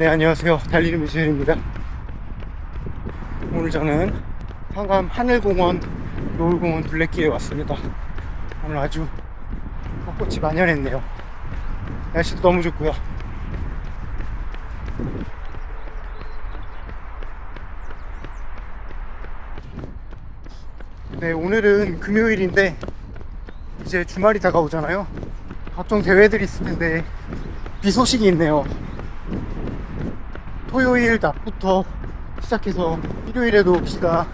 네 안녕하세요. 달리는 미셸입니다. 오늘 저는 상암 하늘공원 노을공원 둘레길에 왔습니다. 오늘 아주 벚꽃이 만연했네요. 날씨도 너무 좋고요. 네 오늘은 금요일인데 이제 주말이 다가오잖아요. 각종 대회들이 있을 텐데 비 소식이 있네요 토요일 낮부터 시작해서 일요일에도 비가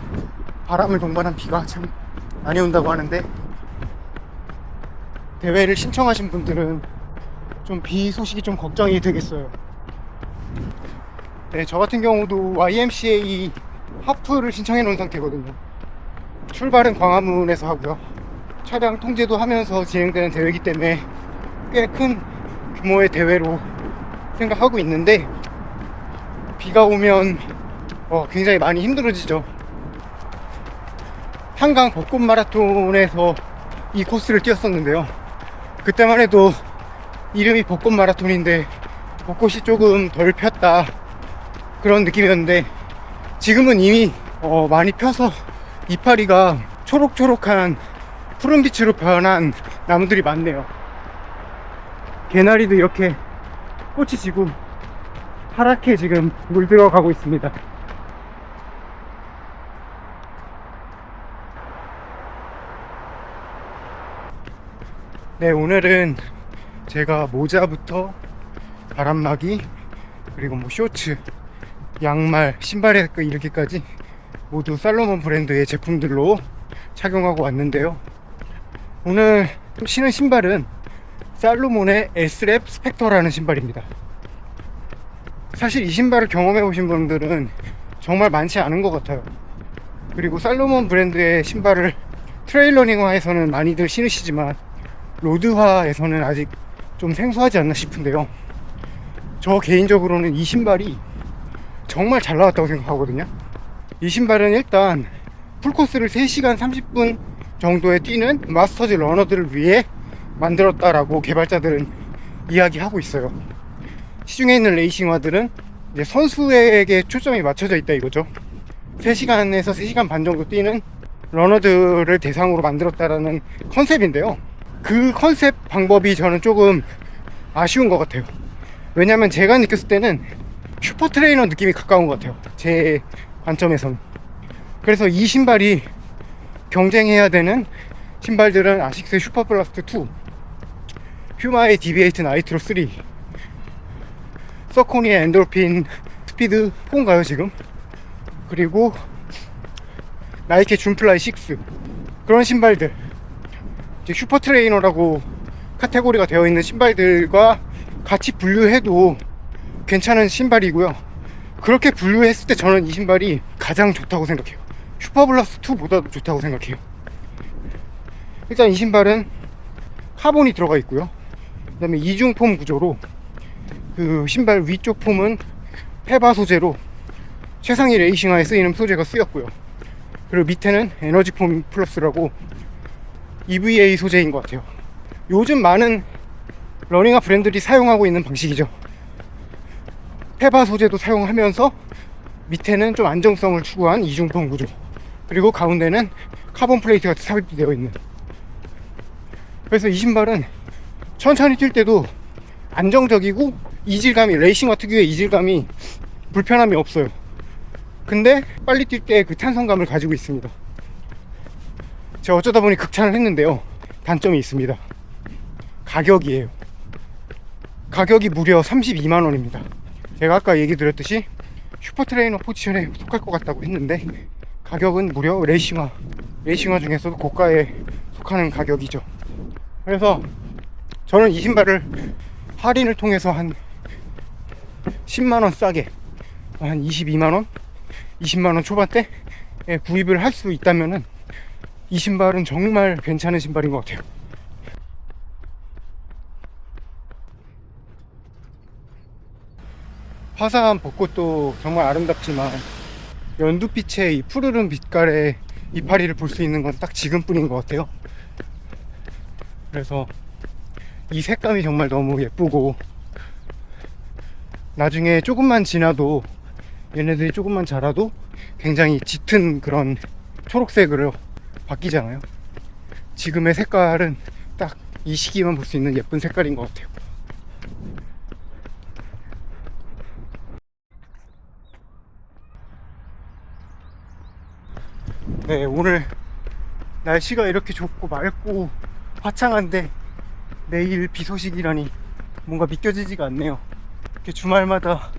바람을 동반한 비가 참 많이 온다고 하는데 대회를 신청하신 분들은 좀 비 소식이 좀 걱정이 되겠어요. 네, 저 같은 경우도 YMCA 하프를 신청해 놓은 상태거든요. 출발은 광화문에서 하고요. 차량 통제도 하면서 진행되는 대회이기 때문에 꽤 큰 규모의 대회로 생각하고 있는데 비가 오면 어, 굉장히 많이 힘들어지죠. 한강 벚꽃 마라톤에서 이 코스를 뛰었었는데요. 그때만 해도 이름이 벚꽃 마라톤인데 벚꽃이 조금 덜 폈다 그런 느낌이었는데 지금은 이미 어, 많이 펴서 이파리가 초록초록한 푸른빛으로 변한 나무들이 많네요. 개나리도 이렇게 꽃이 지고 파랗게 지금 물들어가고 있습니다. 네, 오늘은 제가 모자부터 바람막이 그리고 뭐 쇼츠, 양말, 신발에 그 이렇게까지 모두 살로몬 브랜드의 제품들로 착용하고 왔는데요. 오늘 신은 신발은 살로몬의 S랩 스펙터라는 신발입니다. 사실 이 신발을 경험해 보신 분들은 정말 많지 않은 것 같아요. 그리고 살로몬 브랜드의 신발을 트레일러닝화에서는 많이들 신으시지만 로드화에서는 아직 좀 생소하지 않나 싶은데요. 저 개인적으로는 이 신발이 정말 잘 나왔다고 생각하거든요. 이 신발은 일단 풀코스를 3시간 30분 정도에 뛰는 마스터즈 러너들을 위해 만들었다라고 개발자들은 이야기하고 있어요. 시중에 있는 레이싱화들은 이제 선수에게 초점이 맞춰져 있다 이거죠. 3시간에서 3시간 반 정도 뛰는 러너들을 대상으로 만들었다라는 컨셉인데요. 그 컨셉 방법이 저는 조금 아쉬운 것 같아요. 왜냐면 제가 느꼈을 때는 슈퍼 트레이너 느낌이 가까운 것 같아요. 제 관점에서는. 그래서 이 신발이 경쟁해야 되는 신발들은 아식스의 슈퍼 플라스트 2, 퓨마의 디비에이트 나이트로 3, 서코니의 엔돌핀 스피드 4인가요 지금? 그리고 나이키 준플라이 6 그런 신발들 슈퍼 트레이너라고 카테고리가 되어 있는 신발들과 같이 분류해도 괜찮은 신발이고요. 그렇게 분류했을 때 저는 이 신발이 가장 좋다고 생각해요. 슈퍼블러스 2보다도 좋다고 생각해요. 일단 이 신발은 카본이 들어가 있고요. 그 다음에 이중 폼 구조로 그 신발 위쪽 폼은 페바 소재로 최상위 레이싱화에 쓰이는 소재가 쓰였고요. 그리고 밑에는 에너지 폼 플러스라고 EVA 소재인 것 같아요. 요즘 많은 러닝화 브랜드들이 사용하고 있는 방식이죠. 페바 소재도 사용하면서 밑에는 좀 안정성을 추구한 이중폼 구조. 그리고 가운데는 카본 플레이트가 삽입되어 있는. 그래서 이 신발은 천천히 뛸 때도 안정적이고 이질감이 레이싱화 특유의 이질감이 불편함이 없어요. 근데 빨리 뛸 때 그 탄성감을 가지고 있습니다. 제가 어쩌다 보니 극찬을 했는데요. 단점이 있습니다. 가격이에요. 가격이 무려 32만 원입니다. 제가 아까 얘기 드렸듯이 슈퍼 트레이너 포지션에 속할 것 같다고 했는데 가격은 무려 레이싱화 레이싱화 중에서도 고가에 속하는 가격이죠. 그래서 저는 이 신발을 할인을 통해서 한 10만 원 싸게 한 22만 원, 20만 원 초반대에 구입을 할 수 있다면은 이 신발은 정말 괜찮은 신발인 것 같아요. 화사한 벚꽃도 정말 아름답지만 연두빛의 이 푸르른 빛깔의 이파리를 볼 수 있는 건 딱 지금뿐인 것 같아요. 그래서 이 색감이 정말 너무 예쁘고 나중에 조금만 지나도 얘네들이 조금만 자라도 굉장히 짙은 그런 초록색으로 바뀌잖아요. 지금의 색깔은 딱 이 시기만 볼 수 있는 예쁜 색깔인 것 같아요. 네, 오늘 날씨가 이렇게 좋고 맑고 화창한데 내일 비 소식이라니 뭔가 믿겨지지가 않네요. 이렇게 주말마다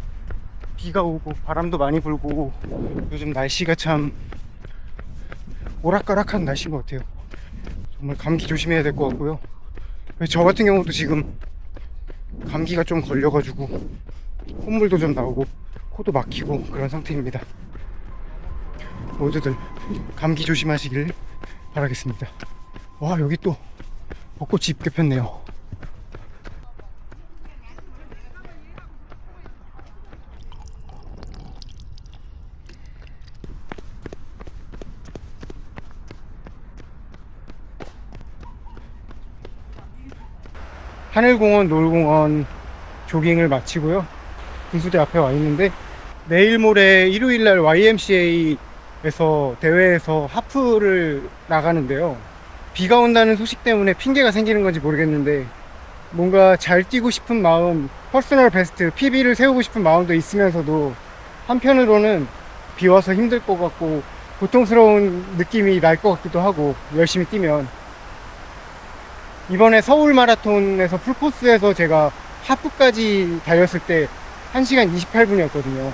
비가 오고 바람도 많이 불고 요즘 날씨가 참 오락가락한 날씨인 것 같아요. 정말 감기 조심해야 될 것 같고요. 저 같은 경우도 지금 감기가 좀 걸려가지고 콧물도 좀 나오고 코도 막히고 그런 상태입니다. 모두들 감기 조심하시길 바라겠습니다. 와 여기 또 벚꽃이 입게 폈네요. 하늘공원 놀공원 조깅을 마치고요. 분수대 앞에 와 있는데 내일 모레 일요일 날 YMCA에서 대회에서 하프를 나가는데요. 비가 온다는 소식 때문에 핑계가 생기는 건지 모르겠는데 뭔가 잘 뛰고 싶은 마음, 퍼스널 베스트, PB를 세우고 싶은 마음도 있으면서도 한편으로는 비 와서 힘들 것 같고 고통스러운 느낌이 날 것 같기도 하고 열심히 뛰면 이번에 서울 마라톤에서 풀코스에서 제가 하프까지 달렸을 때 1시간 28분이었거든요.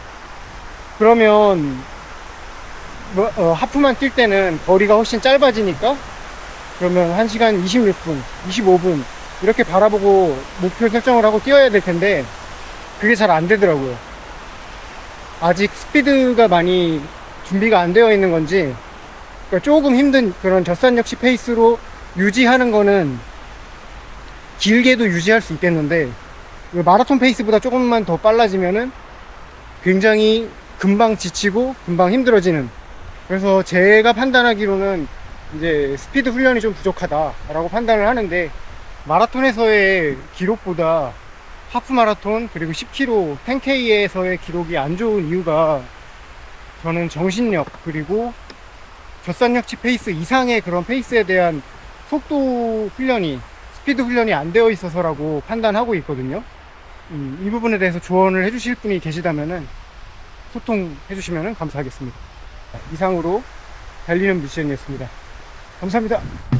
그러면 뭐, 어, 하프만 뛸 때는 거리가 훨씬 짧아지니까 그러면 1시간 26분, 25분 이렇게 바라보고 목표 설정을 하고 뛰어야 될 텐데 그게 잘 안 되더라고요. 아직 스피드가 많이 준비가 안 되어 있는 건지 그러니까 조금 힘든 그런 젖산역시 페이스로 유지하는 거는 길게도 유지할 수 있겠는데 그 마라톤 페이스보다 조금만 더 빨라지면은 굉장히 금방 지치고 금방 힘들어지는. 그래서 제가 판단하기로는 이제 스피드 훈련이 좀 부족하다라고 판단을 하는데 마라톤에서의 기록보다 하프 마라톤 그리고 10km 10K에서의 기록이 안 좋은 이유가 저는 정신력 그리고 젖산역치 페이스 이상의 그런 페이스에 대한 속도 훈련이 스피드 훈련이 안 되어 있어서라고 판단하고 있거든요. 음, 이 부분에 대해서 조언을 해주실 분이 계시다면은 소통해 주시면 감사하겠습니다. 이상으로 달리는 미션이었습니다. 감사합니다.